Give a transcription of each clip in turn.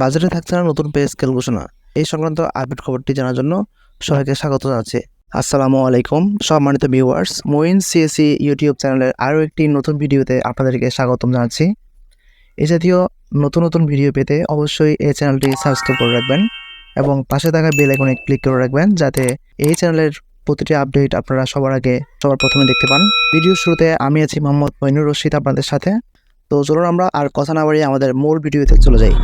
বাজারে থাকছে না নতুন পে স্কেল ঘোষণা। এই সংক্রান্ত আপডেট খবরটি জানার জন্য সবাইকে স্বাগত জানাচ্ছি। আসসালামু আলাইকুম, সম্মানিত ভিউয়ার্স মোইন সিএসি ইউটিউব চ্যানেলের আরও একটি নতুন ভিডিওতে আপনাদেরকে স্বাগতম জানাচ্ছি। এ জাতীয় নতুন নতুন ভিডিও পেতে অবশ্যই এই চ্যানেলটি সাবস্ক্রাইব করে রাখবেন এবং পাশে থাকা বেল আইকনে ক্লিক করে রাখবেন যাতে এই চ্যানেলের প্রতিটি আপডেট আপনারা সবার আগে সবার প্রথমে দেখতে পান। ভিডিওর শুরুতে আমি আছি মোহাম্মদ মইনুর রশিদ আপনাদের সাথে। তো চলুন আমরা আর কথা না বাড়িয়ে আমাদের মূল ভিডিওতে চলে যাই।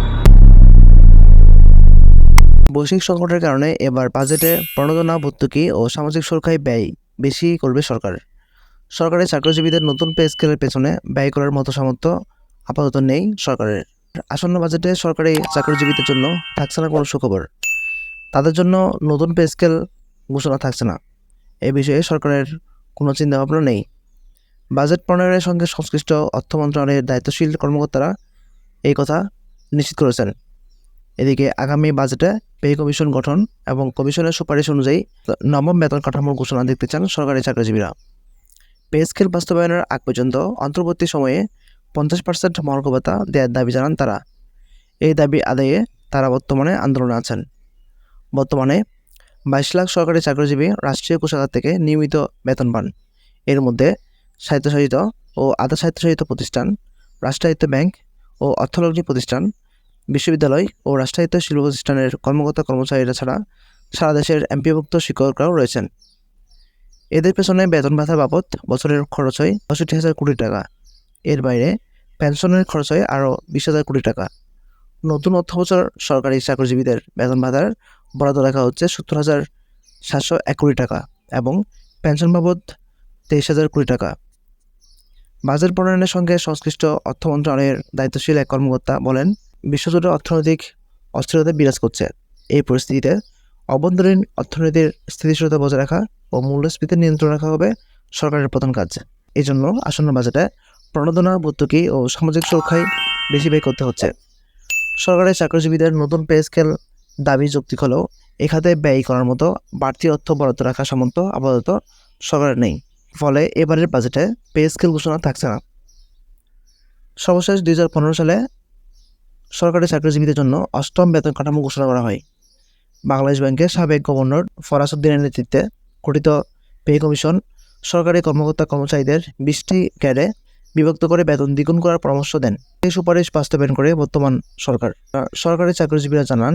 বৈশ্বিক সংকটের কারণে এবার বাজেটে প্রণোদনা, ভর্তুকি ও সামাজিক সুরক্ষায় ব্যয় বেশি করবে সরকার। সরকারি চাকরিজীবীদের নতুন পে স্কেলের পেছনে ব্যয় করার মতো সামর্থ্য আপাতত নেই সরকারের। আসন্ন বাজেটে সরকারি চাকরিজীবীদের জন্য থাকছে না কোনো সুখবর। তাদের জন্য নতুন পে স্কেল ঘোষণা থাকছে না। এ বিষয়ে সরকারের কোনো চিন্তাভাবনা নেই। বাজেট প্রণয়নের সঙ্গে সংশ্লিষ্ট অর্থ মন্ত্রণালয়ের দায়িত্বশীল কর্মকর্তারা এই কথা নিশ্চিত করেছেন। এদিকে আগামী বাজেটে পে কমিশন গঠন এবং কমিশনের সুপারিশ অনুযায়ী নবম বেতন কাঠামোর ঘোষণা দেখতে চান সরকারি চাকরিজীবীরা। পে স্কেল বাস্তবায়নের আগ পর্যন্ত অন্তর্বর্তী সময়ে পঞ্চাশ পার্সেন্ট মর্গ ভাতা দেওয়ার দাবি জানান তারা। এই দাবি আদায়ে তারা বর্তমানে আন্দোলনে আছেন। বর্তমানে বাইশ লাখ সরকারি চাকরিজীবী রাষ্ট্রীয় কোষাগার থেকে নিয়মিত বেতন পান। এর মধ্যে স্বায়ত্তশাসিত ও আধা স্বায়ত্তশাসিত প্রতিষ্ঠান, রাষ্ট্রায়ত্ত ব্যাংক ও অর্থলগ্নি প্রতিষ্ঠান বিশ্ববিদ্যালয় ও রাষ্ট্রায়ত্ত শিল্প প্রতিষ্ঠানের কর্মকর্তা কর্মচারীরা ছাড়া সারা দেশের এমপিভুক্ত শিক্ষকরাও রয়েছেন। এদের পেছনে বেতন ভাতা বাবদ বছরের খরচ হয় পঁয়ষট্টি হাজার কোটি টাকা। এর বাইরে পেনশনের খরচ হয় আরও বিশ হাজার কোটি টাকা। নতুন অর্থ বছর সরকারি চাকরিজীবীদের বেতন ভাতার বরাদ্দ রাখা হচ্ছে সত্তর হাজার সাতশো এক কোটি টাকা এবং পেনশন বাবদ তেইশ হাজার কোটি টাকা। বাজেট প্রণয়নের সঙ্গে সংশ্লিষ্ট অর্থ মন্ত্রণালয়ের দায়িত্বশীল এক কর্মকর্তা বলেন বিশ্বজুড়ে অর্থনৈতিক অস্থিরতা বিরাজ করছে। এই পরিস্থিতিতে অভ্যন্তরীণ অর্থনীতির স্থিতিশীলতা বজায় রাখা ও মূল্যস্ফীতি নিয়ন্ত্রণ রাখা হবে সরকারের প্রধান কাজ। এই জন্য আসন্ন বাজেটে প্রণোদনা ভর্তুকি ও সামাজিক সুরক্ষায় বেশি ব্যয় করতে হচ্ছে। সরকারি চাকরিজীবীদের নতুন পে স্কেল দাবি যৌক্তিক হলেও এখাতে ব্যয় করার মতো বাড়তি অর্থ বরাদ্দ রাখা সামর্থ্য আপাতত সরকারের নেই। ফলে এবারের বাজেটে পে স্কেল ঘোষণা থাকছে না। সর্বশেষ দু হাজার পনেরো সালে সরকারি চাকরিজীবীদের জন্য অষ্টম বেতন কাঠামো ঘোষণা করা হয়। বাংলাদেশ ব্যাংকের সাবেক গভর্নর ফরাসুদ্দিনের নেতৃত্বে গঠিত পে কমিশন সরকারি কর্মকর্তা কর্মচারীদের বিশটি ক্যাডে বিভক্ত করে বেতন দ্বিগুণ করার পরামর্শ দেন। এই সুপারিশ বাস্তবায়ন করে বর্তমান সরকার। সরকারি চাকরিজীবীরা জানান,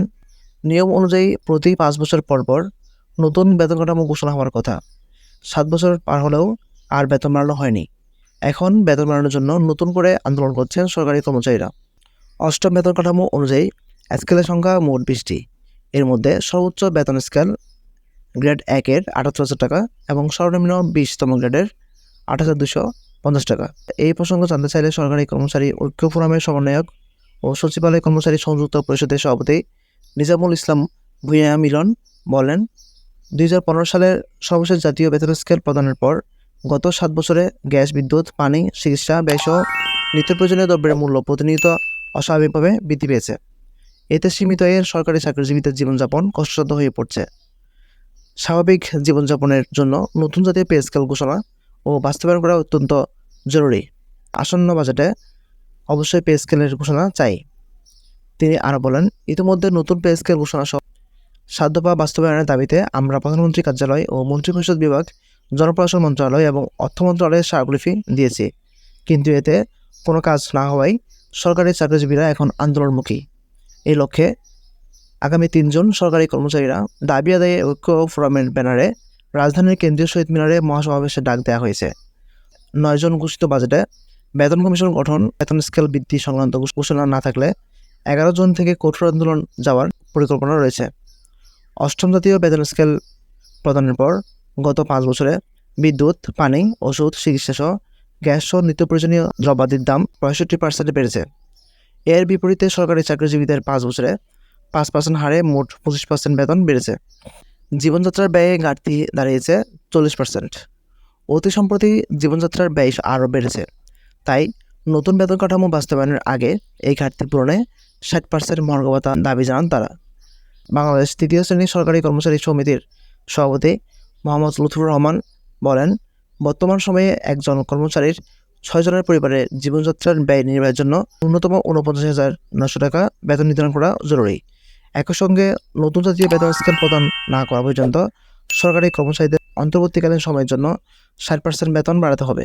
নিয়ম অনুযায়ী প্রতি পাঁচ বছর পর পর নতুন বেতন কাঠামো ঘোষণা হওয়ার কথা। সাত বছর পার হলেও আর বেতন বাড়ানো হয়নি। এখন বেতন বাড়ানোর জন্য নতুন করে আন্দোলন করছেন সরকারি কর্মচারীরা। অষ্টম বেতন কাঠামো অনুযায়ী স্কেলের সংখ্যা মোট বিশটি। এর মধ্যে সর্বোচ্চ বেতন স্কেল গ্রেড একের আটাত্তর হাজার টাকা এবং সর্বনিম্ন বিশতম গ্রেডের আট হাজার দুশো পঞ্চাশ টাকা। এই প্রসঙ্গ জানতে চাইলে সরকারি কর্মচারী ঐক্য ফোরামের সমন্বয়ক ও সচিবালয় কর্মচারী সংযুক্ত পরিষদের সভাপতি নিজামুল ইসলাম ভুইয়া মিলন বলেন, দুই হাজার পনেরো সালের সর্বশেষ জাতীয় বেতন স্কেল প্রদানের পর গত সাত বছরে গ্যাস, বিদ্যুৎ, পানি, চিকিৎসা ব্যয়সহ নিত্য প্রয়োজনীয় দ্রব্যের মূল্য প্রতিনিয়ত অস্বাভাবিকভাবে বৃদ্ধি পেয়েছে। এতে সীমিত আয়ের সরকারি চাকরিজীবীদের জীবনযাপন কষ্টসাধ্য হয়ে পড়ছে। স্বাভাবিক জীবনযাপনের জন্য নতুন জাতীয় পে স্কেল ঘোষণা ও বাস্তবায়ন করা অত্যন্ত জরুরি। আসন্ন বাজেটে অবশ্যই পে স্কেলের ঘোষণা চাই। তিনি আরও বলেন, ইতিমধ্যে নতুন পে স্কেল ঘোষণা সহ সাধ্য বা বাস্তবায়নের দাবিতে আমরা প্রধানমন্ত্রী কার্যালয় ও মন্ত্রিপরিষদ বিভাগ, জনপ্রশাসন মন্ত্রণালয় এবং অর্থ মন্ত্রণালয়ের স্মারকলিপি দিয়েছি। কিন্তু এতে কোনো কাজ না হওয়ায় সরকারি চাকরিজীবীরা এখন আন্দোলনমুখী। এই লক্ষ্যে আগামী তিনজন সরকারি কর্মচারীরা দাবি আদায়ে ঐক্য ফোরামের ব্যানারে রাজধানীর কেন্দ্রীয় শহীদ মিনারে মহাসমাবেশে ডাক দেওয়া হয়েছে। নয়জন ঘোষিত বাজেটে বেতন কমিশন গঠন, বেতন স্কেল বৃদ্ধি সংক্রান্ত ঘোষণা না থাকলে এগারো জন থেকে কঠোর আন্দোলন যাওয়ার পরিকল্পনা রয়েছে। অষ্টম জাতীয় বেতন স্কেল প্রদানের পর গত পাঁচ বছরে বিদ্যুৎ, পানি, ওষুধ চিকিৎসা সহ গ্যাস সহ নিত্য প্রয়োজনীয় দ্রব্যাদির দাম পঁয়ষট্টি পার্সেন্টে বেড়েছে। এর বিপরীতে সরকারি চাকরিজীবীদের পাঁচ বছরে পাঁচ পার্সেন্ট হারে মোট পঁচিশ পার্সেন্ট বেতন বেড়েছে। জীবনযাত্রার ব্যয়ে ঘাটতি দাঁড়িয়েছে চল্লিশ পার্সেন্ট অতি সম্প্রতি জীবনযাত্রার ব্যয় আরও বেড়েছে। তাই নতুন বেতন কাঠামো বাস্তবায়নের আগে এই ঘাটতি পূরণে ষাট পার্সেন্ট মর্গবতা দাবি জানান তারা। বাংলাদেশ তৃতীয় শ্রেণির সরকারি কর্মচারী সমিতির সভাপতি মোহাম্মদ লুৎফুর রহমান বলেন বর্তমান সময়ে একজন কর্মচারীর ছয়জনের পরিবারে জীবনযাত্রার ব্যয় নির্বাহের জন্য ন্যূনতম উনপঞ্চাশ হাজার নশো টাকা বেতন নির্ধারণ করা জরুরি। একই সঙ্গে নতুন জাতীয় বেতন স্কেল প্রদান না করা পর্যন্ত সরকারি কর্মচারীদের অন্তর্বর্তীকালীন সময়ের জন্য ষাট পার্সেন্ট বেতন বাড়াতে হবে।